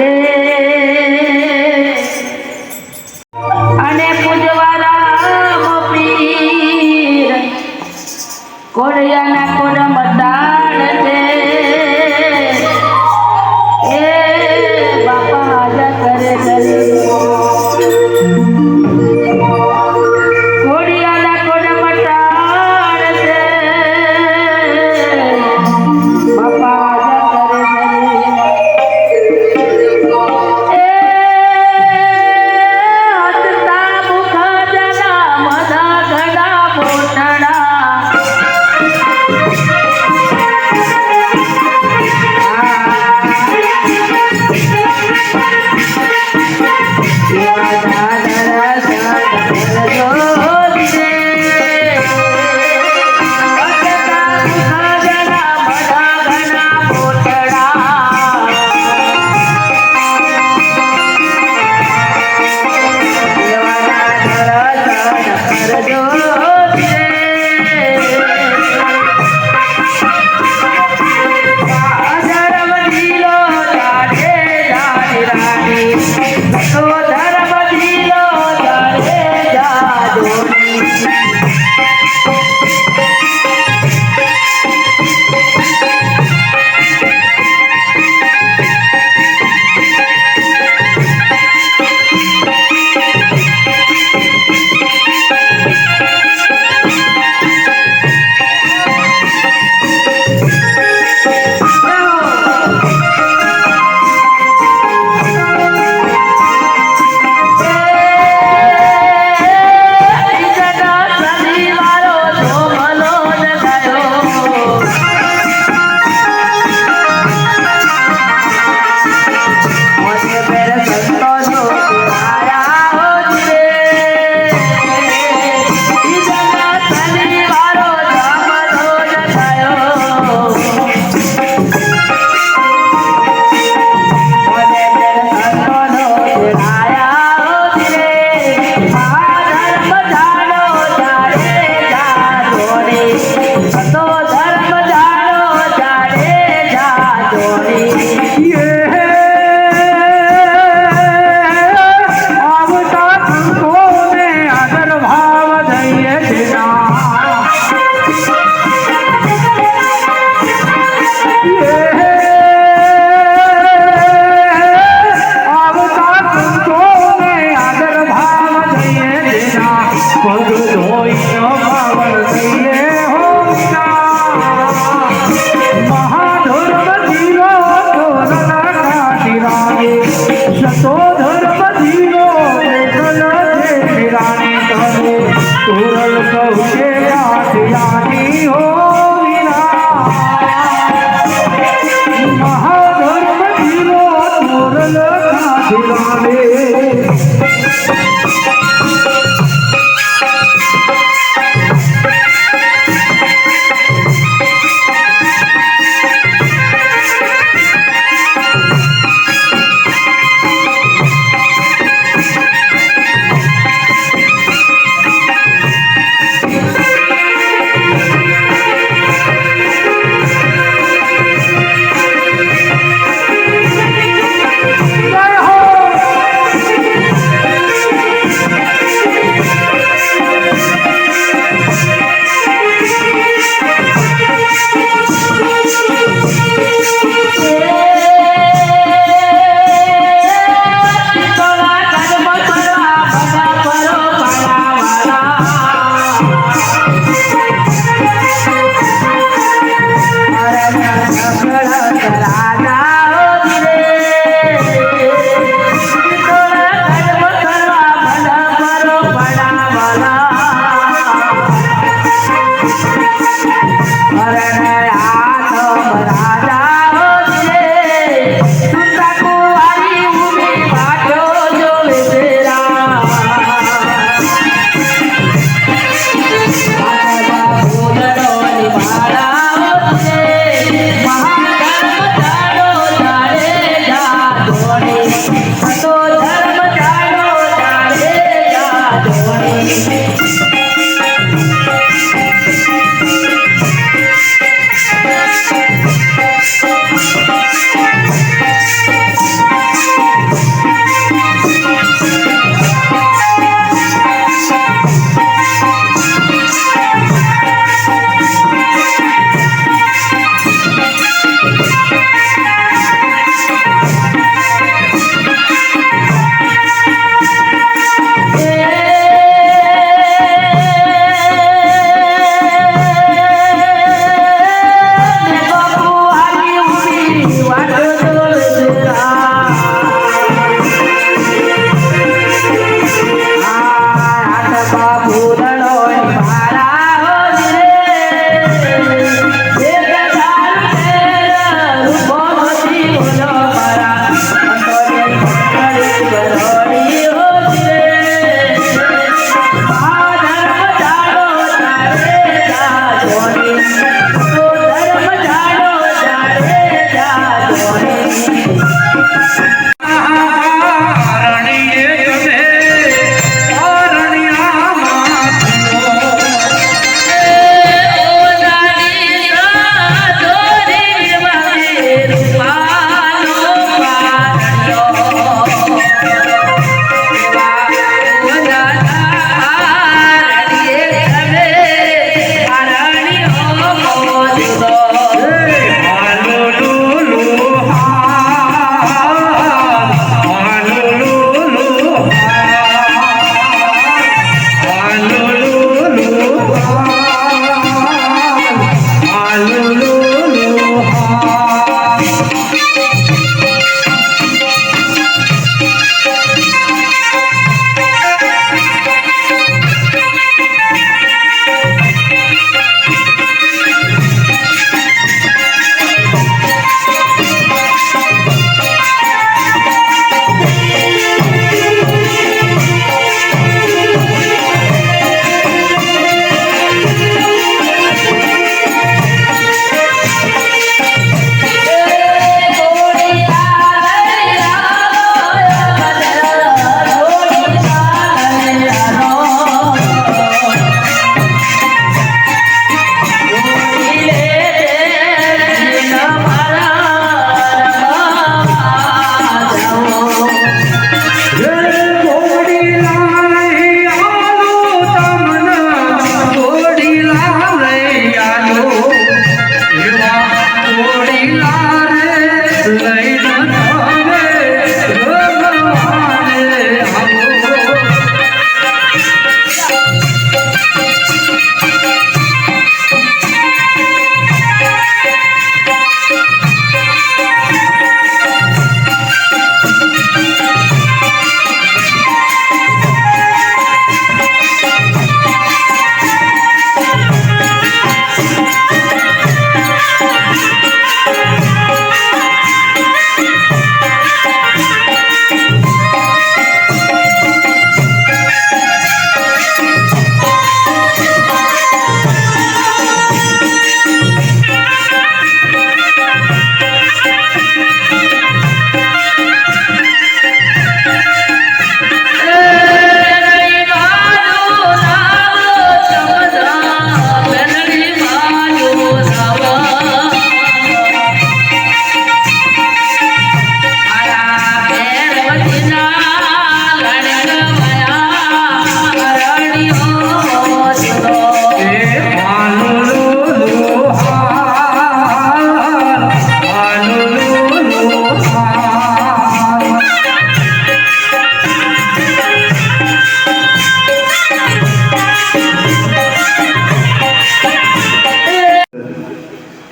દે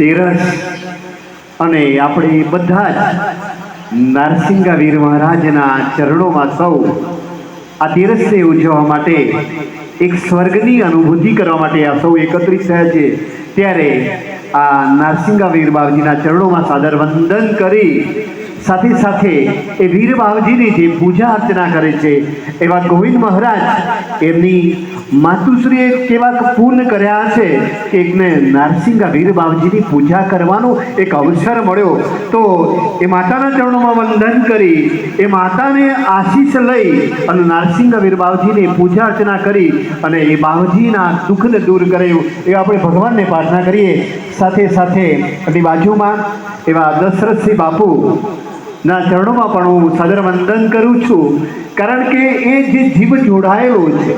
તેરસ અને આપણે બધા જ નરસિંહ વીર મહારાજના ચરણોમાં સૌ આ તેરસને ઉજવવા માટે, એક સ્વર્ગની અનુભૂતિ કરવા માટે આ સૌ એકત્રિત થયા છે. ત્યારે આ નરસિંહ વીર ચરણોમાં સાદર વંદન કરી સાથે સાથે એ વીર બાવજીની જે પૂજા અર્ચના કરે છે, એવા ગોવિંદ મહારાજ એમની માતુશ્રીએ કેવા પૂર્ણ કર્યા છે કે એકને નરસિંહ વીર બાવજીની પૂજા કરવાનો એક અવસર મળ્યો. તો એ માતાના ચરણોમાં વંદન કરી, એ માતાને આશીષ લઈ અને નરસિંહ વીર બાવજીને પૂજા અર્ચના કરી અને એ બાવજીના દુઃખને દૂર કર્યું. એ આપણે ભગવાનને પ્રાર્થના કરીએ. સાથે સાથે એની બાજુમાં એવા દશરથસિંહ બાપુ ના ચરણોમાં પણ હું સદર વંદન કરું છું. કારણ કે એ જે જીવ જોડાયેલો છે,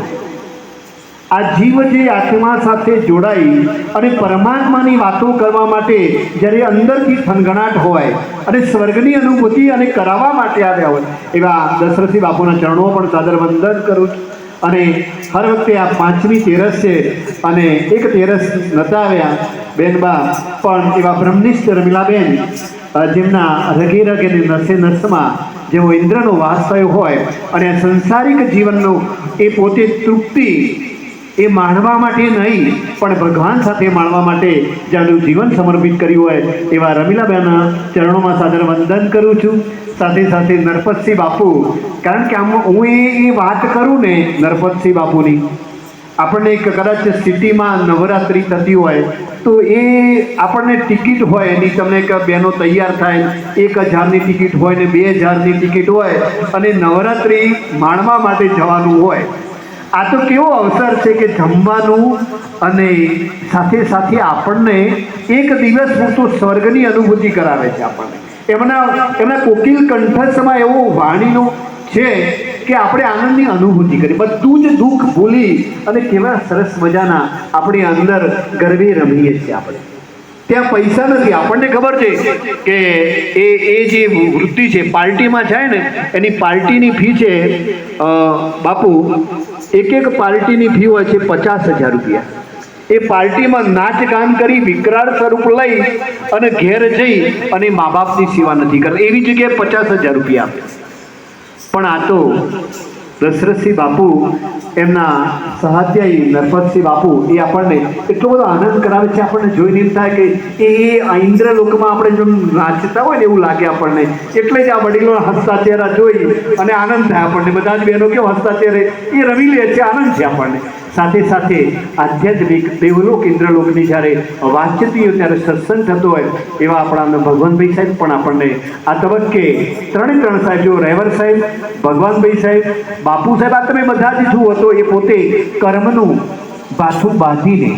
આ જીવ જે આત્મા સાથે જોડાઈ અને પરમાત્માની વાતો કરવા માટે જ્યારે અંદરથી થનગણાટ હોય અને સ્વર્ગની અનુભૂતિ અને કરાવવા માટે આવ્યા હોય, એવા દશરથી બાપુના ચરણો પણ સાદર વંદન કરું છું. અને હર વખતે આ પાંચમી તેરસ છે અને એક તેરસ નતા બેનબા, પણ એવા બ્રહ્મનિષ્ઠ રમીલાબેન જેમના રગે રગે ને નસે નસમાં જેવો ઇન્દ્રનો વાસ થયો હોય અને સંસારિક જીવનનો એ પોતે તૃપ્તિ એ માણવા માટે નહીં, પણ ભગવાન સાથે માણવા માટે જાણું જીવન સમર્પિત કર્યું હોય એવા રમીલાબેનના ચરણોમાં સાદર વંદન કરું છું. સાથે સાથે નરપતસિંહ બાપુ, કારણ કે આમ હું એ વાત કરું ને નરપતસિંહ બાપુની આપણને કદાચ સિટીમાં નવરાત્રિ થતી હોય, તો એ આપણને ટિકિટ હોય એની તમને એક બહેનો તૈયાર થાય, એક હજારની ટિકિટ હોય ને બે હજારની ટિકિટ હોય, અને નવરાત્રિ માણવા માટે જવાનું હોય. આ તો કેવો અવસર છે કે જમવાનું અને સાથે સાથે આપણને એક દિવસ પૂરતું સ્વર્ગની અનુભૂતિ કરાવે છે આપણને. એમના એમના કોકિલ કંઠસ્થમાં એવો વાણીનો છે કે આપણે આનંદની અનુભૂતિ કરી. બધું જ દુઃખ ભૂલી અને કેવા સરસ મજાના આપણી અંદર ગરબે રમીએ છીએ આપણે. ત્યાં પૈસા નથી. આપણને ખબર છે કે એ એ જે વૃત્તિ છે, પાર્ટીમાં જાય ને, એની પાર્ટીની ફી છે બાપુ, એક એક પાર્ટીની ફી હોય છે પચાસ હજાર રૂપિયા. એ પાર્ટીમાં નાચ ગાન કરી, વિકરાળ સ્વરૂપ લઈ અને ઘેર જઈ અને મા બાપની સેવા નથી કરતા. એવી જગ્યાએ પચાસ હજાર રૂપિયા આપે. પણ આ તો દશરથસિંહ બાપુ, એમના સહાધ્યાયી નરપતસિંહ બાપુ, એ આપણને એટલો બધો આનંદ કરાવે છે, આપણને જોઈને એમ થાય કે એ ઇન્દ્રલોકમાં આપણે જો નાચતા હોય ને એવું લાગે આપણને. એટલે જ આ વડીલો હસતા ચહેરા જોઈ અને આનંદ થાય આપણને. બધા જ બહેનો કેવો હસતા ચહેરે? એ રમી લે છે, આનંદ છે આપણને. સાથે સાથે આધ્યાત્મિક દેવલોક ઇન્દ્રલોકની જ્યારે વાંચતી હોય ત્યારે સત્સંગ થતો હોય એવા આપણા ભગવાનભાઈ સાહેબ પણ આપણને આ તબક્કે ત્રણે ત્રણ સાહેબ જો રહેવર સાહેબ, ભગવાનભાઈ સાહેબ, બાપુ સાહેબ, આ તમે બધા જ હતો એ પોતે કર્મનું પાછું બાંધીને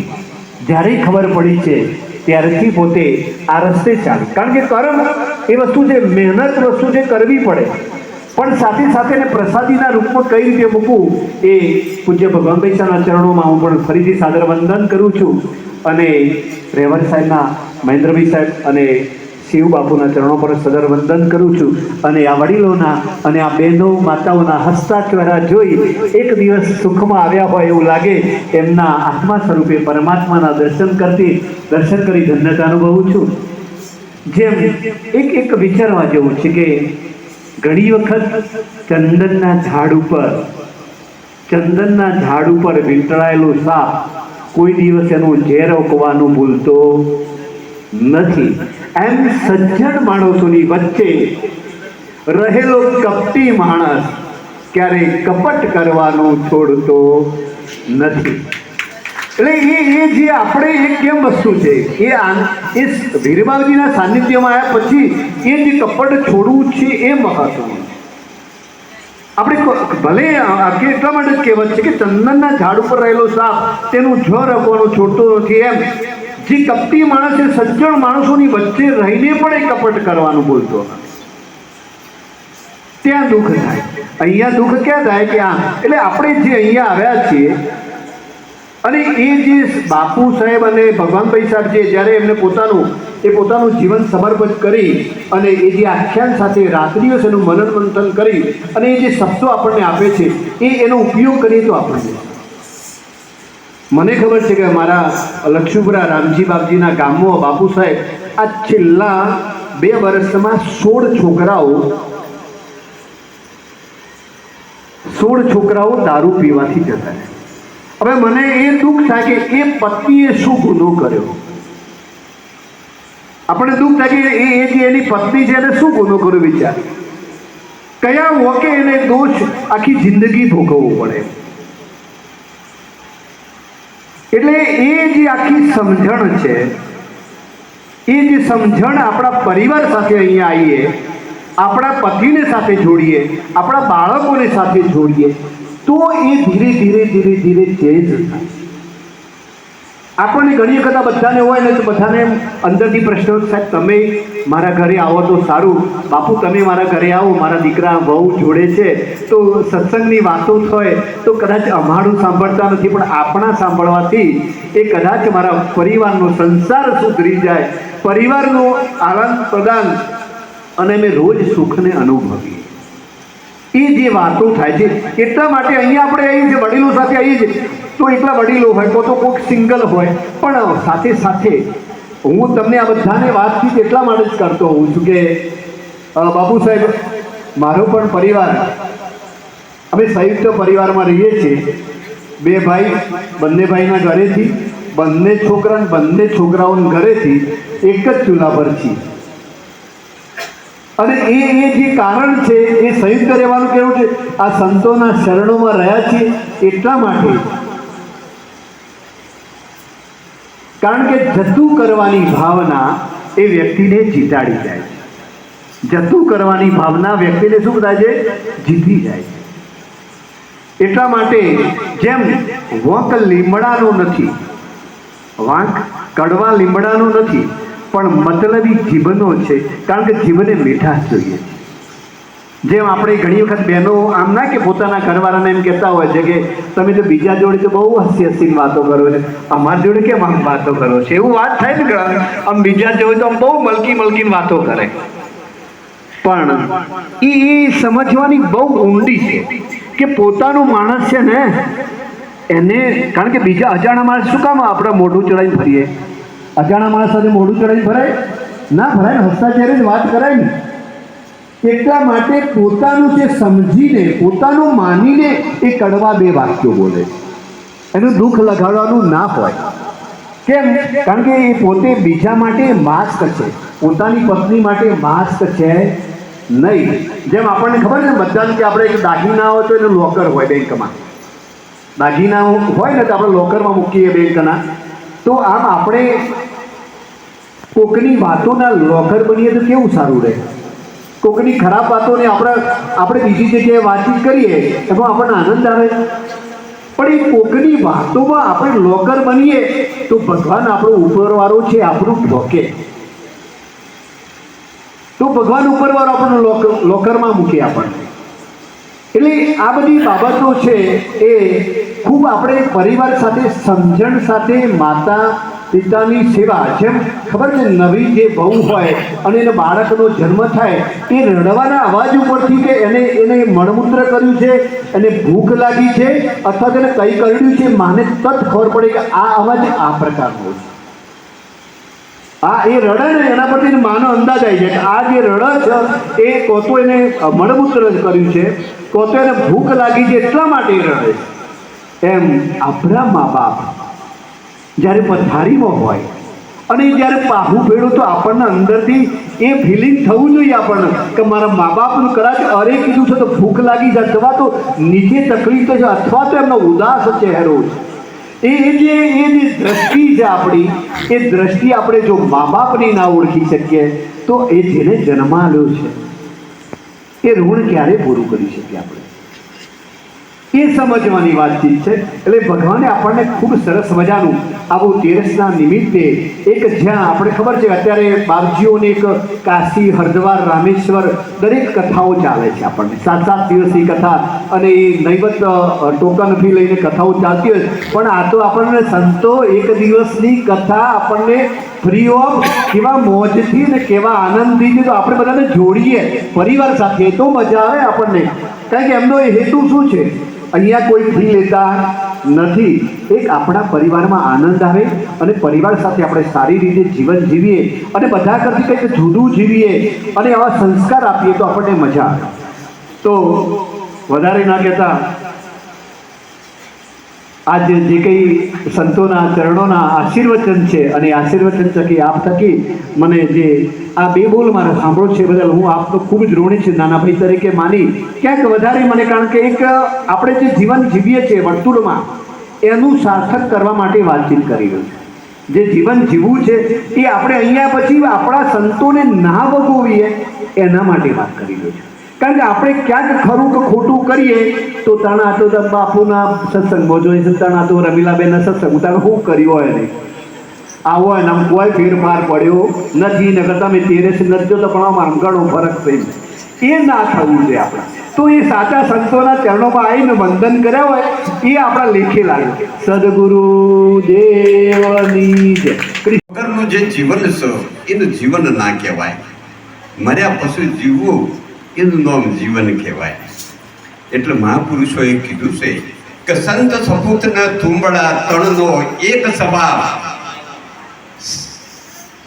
જ્યારે ખબર પડી છે ત્યારથી પોતે આ રસ્તે ચાલે. કારણ કે કર્મ એ વસ્તુ છે, મહેનત વસ્તુ છે, કરવી પડે. પણ સાથે સાથે એને પ્રસાદીના રૂપમાં કઈ રીતે મૂકવું એ પૂજ્ય ભગવાનભાઈ શાહના ચરણોમાં હું પણ ફરીથી સાદર વંદન કરું છું. અને રેવર સાહેબના, મહેન્દ્રભાઈ સાહેબ અને શિવ બાપુના ચરણો પર સદર વંદન કરું છું. અને આ વડીલોના અને આ બહેનો માતાઓના હસતા જોઈ એક દિવસ સુખમાં આવ્યા હોય એવું લાગે, એમના આત્મા સ્વરૂપે પરમાત્માના દર્શન કરતી, દર્શન કરી ધન્યતા અનુભવું છું. જેમ એક એક વિચારવા જેવું છે કે ઘણી વખત ચંદનના ઝાડ ઉપર, ચંદનના ઝાડ ઉપર વીંટળાયેલો સાપ કોઈ દિવસ એનું ઝેર ઓકવાનું ભૂલતો નથી. એમ સજ્જન માણસોની વચ્ચે રહેલો કપટી માણસ ક્યારેય કપટ કરવાનું છોડતો નથી. એટલે એ એ જે આપણે એ કેમ વસ્તુ છે, એ આ- એ વીરબાવજીના સાનિધ્યમાં આવ્યા પછી એ જે કપટ છોડવું છે, એ મહત્વનું આપણે ભલે આખી એટલા માટે કહેવત છે કે ચંદનના ઝાડ ઉપર રહેલો સાપ તેનું જ આપવાનું છોડતો નથી એમ. જે કપટી માણસ એ સજ્જણ માણસોની વચ્ચે રહીને પણ એ કપટ કરવાનું બોલતો ત્યાં દુઃખ થાય. અહીંયા દુઃખ ક્યાં થાય કે આ એટલે આપણે જે અહીંયા આવ્યા છીએ અને એ જે બાપુ સાહેબ અને ભગવાનભાઈ સાહેબ જે જ્યારે એમને પોતાનું, એ પોતાનું જીવન સમર્પિત કરી અને એ જે આખ્યાન સાથે રાત દિવસ એનું મનન મંથન કરી અને એ જે શબ્દો આપણને આપે છે, એ એનો ઉપયોગ કરીએ તો આપણને મને ખબર છે કે મારા લક્ષ્મીપુરા રામજી બાપજીના ગામમાં બાપુ સાહેબ આ છેલ્લા બે વર્ષમાં સોળ છોકરાઓ સોળ છોકરાઓ દારૂ પીવાથી જતા રહ્યા. હવે મને એ દુઃખ થાય કે એ પત્નીએ શું ગુનો કર્યો? આપણે દુઃખ થાય કે એ જે એની પત્ની છે એને શું ગુનો કર્યો વિચાર? કયા વોકે એને દોષ આખી જિંદગી ભોગવવું પડે? એટલે એ જે આખી સમજણ છે, એ જે સમજણ આપણા પરિવાર સાથે અહીંયા આવીએ, આપણા પતિને સાથે જોડીએ, આપણા બાળકોને સાથે જોડીએ તો એ ધીરે ધીરે ધીરે ધીરે ચેન્જ થાય. આપણને ઘણી વખત બધાને હોય ને તો બધાને અંદરથી પ્રશ્ન સાહેબ તમે મારા ઘરે આવો તો સારું. બાપુ, તમે મારા ઘરે આવો. મારા દીકરા બહુ જોડે છે. તો સત્સંગની વાતો થાય તો કદાચ અમારું સાંભળતા નથી, પણ આપણા સાંભળવાથી એ કદાચ મારા પરિવારનો સંસાર સુધરી જાય. પરિવારનું આનંદ પ્રદાન અને મેં રોજ સુખને અનુભવીએ. એ જે વાતો થાય છે, એટલા માટે અહીંયા આપણે અહીં જે વડીલો સાથે આવીએ છીએ તો એટલા વડીલો હોય, તો કોઈક સિંગલ હોય. પણ સાથે સાથે હું તમને આ બધાને વાતચીત એટલા માટે જ કરતો હોઉં છું કે બાપુ સાહેબ, મારો પણ પરિવાર, અમે સંયુક્ત પરિવારમાં રહીએ છીએ. બે ભાઈ, બંને ભાઈના ઘરેથી, બંને છોકરા બંને છોકરાઓના ઘરેથી એક જ ચૂલા પર છીએ. અને એ એ જે કારણ છે, એ સંયુક્ત રહેવાનું કેવું છે? આ સંતોના શરણોમાં રહ્યા છીએ એટલા માટે. કારણ કે જતું કરવાની ભાવના એ વ્યક્તિને જીતાડી જાય છે. જતું કરવાની ભાવના વ્યક્તિને શું થાય છે? જીતી જાય છે. એટલા માટે જેમ વંક લીમડાનો નથી, વાંક કડવા લીમડાનો નથી પણ મતલબી જીભનો છે, કારણ કે જીભને મીઠાશ જોઈએ. જેમ આપણે ઘણી વખત બહેનો આમ ના કે પોતાના ઘરવાળાને એમ કહેતા હોય છે કે, તમે તો બીજા જોડે તો બહુ હસી હસીને વાતો કરો છો. અમારા જોડે કેમ આમ વાતો કરો છો? એવું વાત થાય ને. આમ બીજા જોડે તો આમ બહુ મલકી મલકીને વાતો કરે. પણ એ એ સમજવાની બહુ ઊંડી છે કે પોતાનું માણસ છે ને, એને, કારણ કે બીજા અજાણા માણસ શું કામ આપણે મોઢું ચડાવીને ફરીએ? અજાણા માણસ સાથે મોઢું ચડાવીને ભરાય? ના ભરાય, ને હસતા જ વાત કરાય ને. એટલા માટે પોતાનું જે સમજીને, પોતાનું માનીને એ કડવા બે વાક્યો બોલે. એનું દુઃખ લગાડવાનું ના હોય. કેમ? કારણ કે એ પોતે બીજા માટે માસ્ક છે. પોતાની પત્ની માટે માસ્ક છે નહીં. જેમ આપણને ખબર છે બધાને કે આપણે એક દાગીના હોય તો એનું લોકર હોય બેંકમાં. દાગીના હોય ને તો આપણે લોકરમાં મૂકીએ બેંકના. તો આમ આપણે કોકની વાતોના લોકર બનીએ તો કેવું સારું રહે? કોકની ખરાબ વાતોને આપણે આપણે બીજી જગ્યાએ વાતચીત કરીએ, એમાં આપણને આનંદ આવે. પણ એ કોકની વાતોમાં આપણે લોકર બનીએ, તો ભગવાન આપણો ઉપરવાળો છે, આપણું ઠોકે તો ભગવાન ઉપરવાળો આપણને લોકર લોકરમાં મૂકે આપણને. એટલે આ બધી બાબતો છે, એ ખૂબ આપણે પરિવાર સાથે, સમજણ સાથે, માતા પિતાની સેવા. જેમ ખબર છે, નવી જે બહુ હોય અને એને બાળકનો જન્મ થાય, એ રડવાના અવાજ ઉપરથી કે એને એને મળમૂત્ર કર્યું છે, એને ભૂખ લાગી છે, અથવા તેને કંઈ કર્યું છે, માને તત ખબર પડે કે આ અવાજ આ પ્રકારનો છે. આ એ રડે ને એના પરથી માનો અંદાજ આવી જાય કે આ જે રડ છે, એ કોતો એને મળમૂત્ર જ કર્યું છે, કોતો એને ભૂખ લાગી છે, એટલા માટે રડે એમ આપણા મા બાપ જ્યારે પથારીમાં હોય અને જ્યારે પાહું ભેળું તો આપણને અંદરથી એ ફિલિંગ થવું જોઈએ આપણને કે મારા મા બાપનું કદાચ અરે કીધું છે તો ભૂખ લાગી જાય અથવા તો નીચે તકલીફ છે અથવા તો એમનો ઉદાસ ચહેરો છે. એ જે એ જે દ્રષ્ટિ છે આપણી, એ દ્રષ્ટિ આપણે જો મા બાપની ના ઓળખી શકીએ, તો એ જેને જન્માલ્યો છે, એ ઋણ ક્યારે પૂરું કરી શકીએ આપણે? એ સમજવાની વાતચીત છે. એટલે ભગવાને આપણને ખૂબ સરસ મજાનું આવું તેરસના નિમિત્તે એક જ્યાં આપણે ખબર છે, અત્યારે બાપજીઓને એક કાશી, હરિદ્વાર, રામેશ્વર દરેક કથાઓ ચાલે છે આપણને. સાત સાત દિવસની કથા અને એ નૈવત ટોકન ફી લઈને કથાઓ ચાલતી હોય પણ આ તો આપણને સંતો એક દિવસની કથા આપણને ફ્રી ઓફ કેવા મોજથી ને કેવા આનંદથી તો આપણે બધાને જોડીએ પરિવાર સાથે તો મજા આવે આપણને. કારણ કે એમનો એ હેતુ શું છે? અહીંયા કોઈ ફી લેતા નથી. એક આપણા પરિવારમાં આનંદ આવે અને પરિવાર સાથે આપણે સારી રીતે જીવન જીવીએ અને બધા કરતી કંઈક જુદું જીવીએ અને આવા સંસ્કાર આપીએ તો આપણને મજા આવે. તો વધારે ના કહેતા આજ જે કંઈ સંતોના ચરણોના આશીર્વચન છે અને આશીર્વચન થકી આપ થકી મને જે આ બે બોલ મારે સાંભળો છે બદલ હું આપનો ખૂબ જ ઋણી છું. નાના ભાઈ તરીકે માની ક્યાંક વધારે મને, કારણ કે એક આપણે જે જીવન જીવીએ છીએ વર્તુળમાં, એનું સાર્થક કરવા માટે વાતચીત કરી રહ્યું છે. જે જીવન જીવવું છે એ આપણે અહીંયા પછી આપણા સંતોને ના ભોગવીએ એના માટે વાત કરી રહ્યો છું. કારણ કે આપણે ક્યાંક ખરું કે ખોટું કરીએ, તો તણા તો બાપુના સત્સંગમાં જોઈ છે, તણા તો રમીલાબેનના સત્સંગ તાણે શું કર્યું હોય નહીં આવો હોય ને આમ કોઈ ફેરફાર પડ્યો નથી, નકર તમે તેરેસ નથી તો પણ આમાં ઘણો ફરક થઈ એ ના થવું છે આપણે. તો એ સાચા સંતોના ચરણોમાં આવીને વંદન કર્યા હોય, એ આપણા લેખે લાગે. સદગુરુ દેવની જય. વગરનું જે જીવન છે, એનું જીવન ના કહેવાય. મર્યા પછી જીવવું એનું નામ જીવન કહેવાય. એટલે મહાપુરુષોએ કીધું છે કે સંત સપૂતના તુંબડા તણનો એક સ્વભાવ.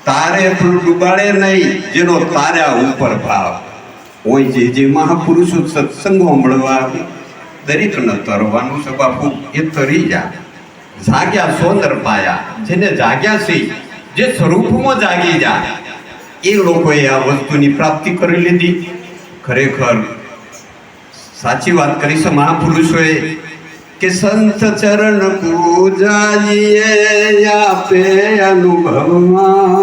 તારે પણ ડૂબાડે નહીં, જેનો તાર્યા ઉપર ભાવ. હોય જે જે મહાપુરુષો સત્સંગો મળવા દરિદ્રને તરવાનું છે એ તરી જા જાગ્યા સોંદર પાયા, જેને જાગ્યા છે, જે સ્વરૂપમાં જાગી જા એ લોકોએ આ વસ્તુની પ્રાપ્તિ કરી લીધી. ખરેખર સાચી વાત કરી છે મહાપુરુષોએ, કે સંત ચરણ પૂજાયે આપે અનુભવમાં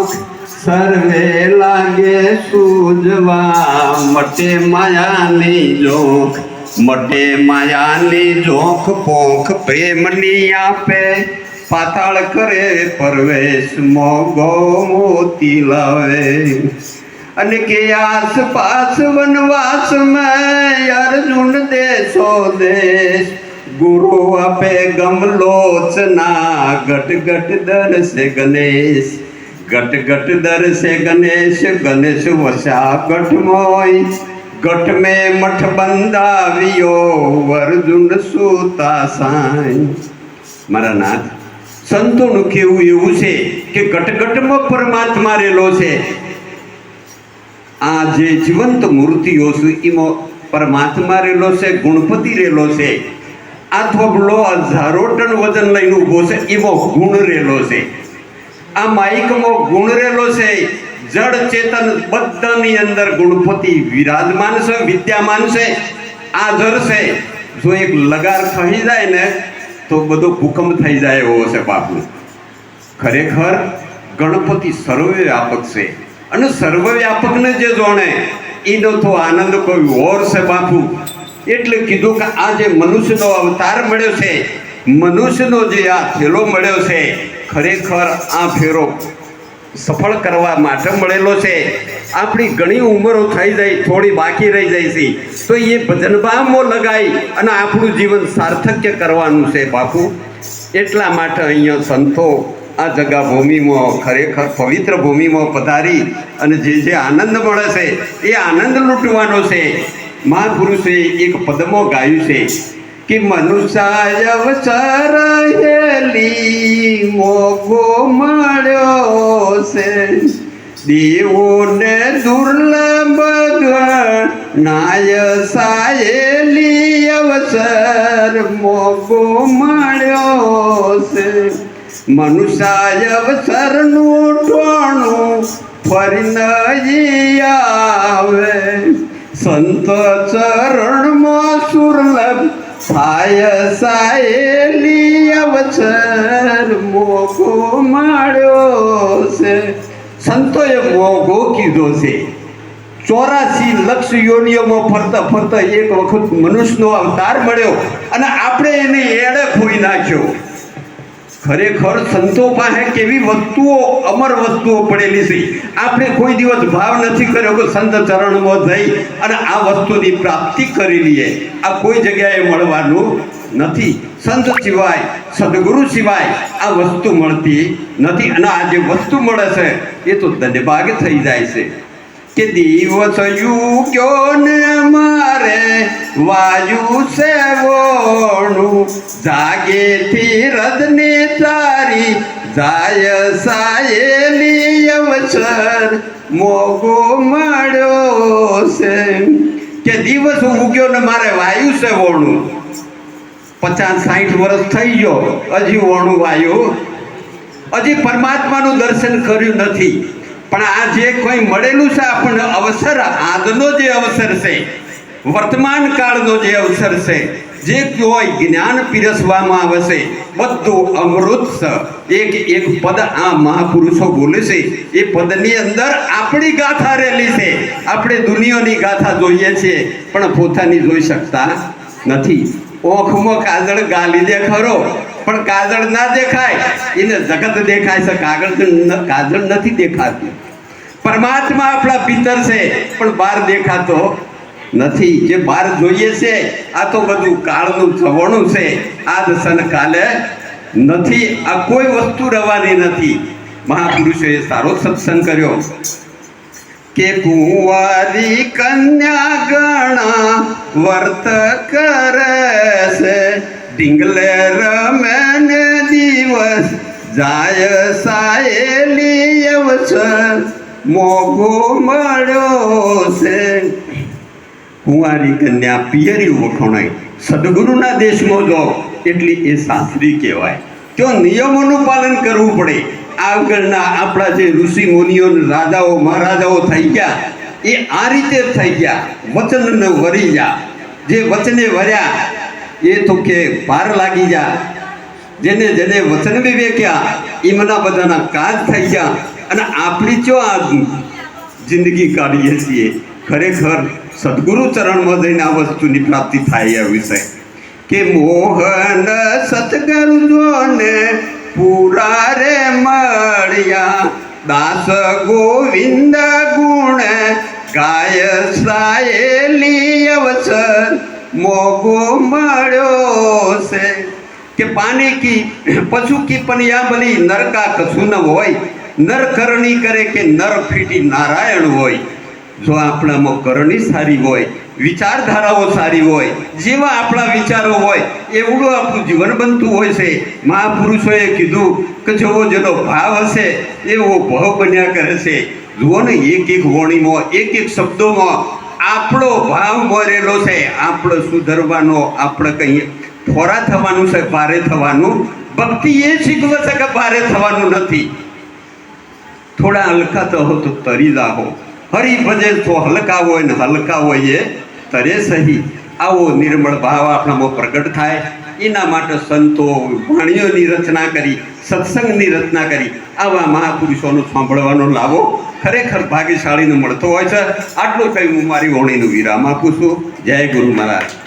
સર્વે લાગે સૂજવા મટે માયાની જોખ, મટે માયાની જોખ પોખ પ્રેમની આપે. પાતાળ કરે પરવેશ, મોગો મોતી લાવે. અને કે આસપાસ વનવાસ મેં અર્જુન દેશો દેશ ગુરુ આપે ગમલોચના ઘટ ઘટ દરસે ગણેશ. ઘટ ઘટ દરસે ગણેશ ગણેશ વસા ઘટ મોય. ગઠ મે મઠ બંધાવ્યો, અર્જુન સુતા સાંઈ મારા નાથ, સંતોનું કેવું એવું છે કે ગટગટમાં પરમાત્મા રહેલો છે. આ જે જીવંત મૂર્તિઓ છે, એમાં પરમાત્મા રહેલો છે, ગુણપતિ રહેલો છે આ થોબલો હજારો ટન વજન લઈને ઊભો છે, એમાં ગુણ રહેલો છે. આ માઇકમાં ગુણ રહેલો છે જળ ચેતન બધાની અંદર ગુણપતિ વિરાજમાન છે, વિદ્યામાન છે, હાજર છે. જો એક લગાર થઈ જાય ને, તો બધો ભૂકંપ થઈ જાય એવો છે બાપુ. ખરેખર ગણપતિ સર્વે વ્યાપક છે. અને સર્વવ્યાપકને જે જોણે એનો તો આનંદ કોઈ ઓર છે બાપુ. એટલે કીધું કે આ જે મનુષ્યનો અવતાર મળ્યો છે, મનુષ્યનો જે આ થેલો મળ્યો છે, ખરેખર આ ફેરો સફળ કરવા માટે મળેલો છે. આપણી ઘણી ઉંમરો થઈ જાય, થોડી બાકી રહી જાય છે. તો એ ભજનભાવમાં લગાઈ અને આપણું જીવન સાર્થક્ય કરવાનું છે બાપુ. એટલા માટે અહીંયા સંતો આ જગા ભૂમિમાં ખરેખર પવિત્ર ભૂમિમાં પધારી અને જે જે આનંદ મળે છે, એ આનંદ લૂંટવાનો છે. મહાપુરુષે એક પદમાં ગાયું છે કે મનુષ્ય અવસર મોગો મળ્યો છે. દેવોને દુર્લભ નાય સાયેલી અવસર મોગો મળ્યો છે. મનુષ્ય અવસરનું ટોણું ફરી આવે. સંત ચરણમાં સુરલભ થાય સાયેલી અવસર મોગો માળ્યો છે. સંતોએ મોગો કીધો છે. ચોરાસી લક્ષ યોનિઓમાં ફરતા ફરતા એક વખત મનુષ્યનો અવતાર મળ્યો અને આપણે એને એડે ખોઈ નાખ્યો. ખરેખર સંતો પાસે કેવી વસ્તુઓ, અમર વસ્તુઓ પડેલી છે. આપણે કોઈ દિવસ ભાવ નથી કર્યો કે સંત ચરણમાં જઈ અને આ વસ્તુની પ્રાપ્તિ કરી લઈએ. આ કોઈ જગ્યાએ મળવાનું નથી. સંત સિવાય, સદગુરુ સિવાય આ વસ્તુ મળતી નથી. અને આ જે વસ્તુ મળે છે, એ તો દંડભાગ થઈ જાય છે. કે દિવસ ગયો ને મારે વાયુ સેવોણું જાગેથી રદને તારી જાય સાયેલી અવસર મોગો મળ્યો છે. કે દિવસ ઉગ્યો ને મારે વાયુ સેવોણું પચાસ સાઠ વર્ષ થઈ ગયો, હજી વણું વાયુ. હજી પરમાત્માનું દર્શન કર્યું નથી. પણ આ જે કોઈ મળેલું છે આપણને અવસર આજનો જે અવસર છે, વર્તમાન કાળનો જે અવસર છે, જે કોઈ જ્ઞાન પીરસવામાં આવશે બધું અમૃત છે. એક એક પદ આ મહાપુરુષો બોલે છે, એ પદની અંદર આપણી ગાથા રહેલી છે. આપણે દુનિયાની ગાથા જોઈએ છીએ, પણ પોતાની જોઈ શકતા નથી. ઓખમાં કાજળ ગાલી દે ખરો, પણ કાજળ ના દેખાય. એને જગત દેખાય છે, કાગળ કાજળ નથી દેખાતું. પરમાત્મા આપણા પિતર છે, પણ બહાર દેખાતો નથી. જે બહાર જોઈએ છે, આ તો બધું કાળનું જવણું છે. આ દર્શન કાલે નથી, આ કોઈ વસ્તુ રવાની નથી. મહાપુરુષોએ સારો સત્સંગ કર્યો કે કુંવારી કન્યા ગણા વર્ત કરે છે. ઢીંગલે રમે દિવસ જાય સાયેલી અવસર. મોઘો મળ્યો છે. કુંવારી કન્યા પિયરી વખણાય. સદગુરુના દેશમાં જો એટલી એ શાસ્ત્રી કહેવાય. જો નિયમોનું પાલન કરવું પડે. આગળના આપણા જે ઋષિ મુનિઓ રાજાઓ, મહારાજાઓ થઈ ગયા, એ આ રીતે થઈ ગયા. વચનને વરી ગયા. જે વચને વર્યા, એ તો કે પાર લાગી ગયા. જેને જેને વચન વિવેક્યા એમના બધાના કાજ થઈ ગયા. અને આપણી જો આ જિંદગી કાઢીએ છીએ? ખરેખર સદગુરુ ચરણમાં જઈને આ વસ્તુની પ્રાપ્તિ થાય એ છે કે મોહન સતગુરુ જોને પૂરા મળ્યા. દાસ ગોવિંદ ગુણ ગાય સાયેલી અવસર મોગો મળ્યો છે. કે પાણી કી, પશુ કી પનિયા બલી નરકા કશું ન હોય નર કરણી કરે કે નર ફીટી નારાયણ હોય, જો આપણામાં કરણી સારી હોય, વિચારધારાઓ સારી હોય, જેવા આપણા વિચારો હોય, એવડું આપણું જીવન બનતું હોય છે. મહાપુરુષોએ કીધું કે જેવો જેનો ભાવ હશે, એવો ભાવ બન્યા કરે છે. જુઓ ને, એક એક વણીમાં, એક એક શબ્દોમાં આપણો ભાવ મરેલો છે. આપણે સુધરવાનો, આપણે કંઈ ફોરા થવાનું છે, ભારે થવાનું. ભક્તિ એ શીખવે છે કે ભારે થવાનું નથી. થોડા હલકા તો તો તરી જાહો. હરી ભજે તો હલકા હોય ને હલકા હોય એ તરે સહી. આવો નિર્મળ ભાવ આપણામાં પ્રગટ થાય. એના માટે સંતો વાણીઓની રચના કરી, સત્સંગની રચના કરી, આવા મહાપુરુષોનું સાંભળવાનો લાવો. ખરેખર ભાગ્યશાળીને મળતો હોય છે. આટલું કહી હું મારી વાણીનું વિરામ આપું છું. જય ગુરુ મહારાજ.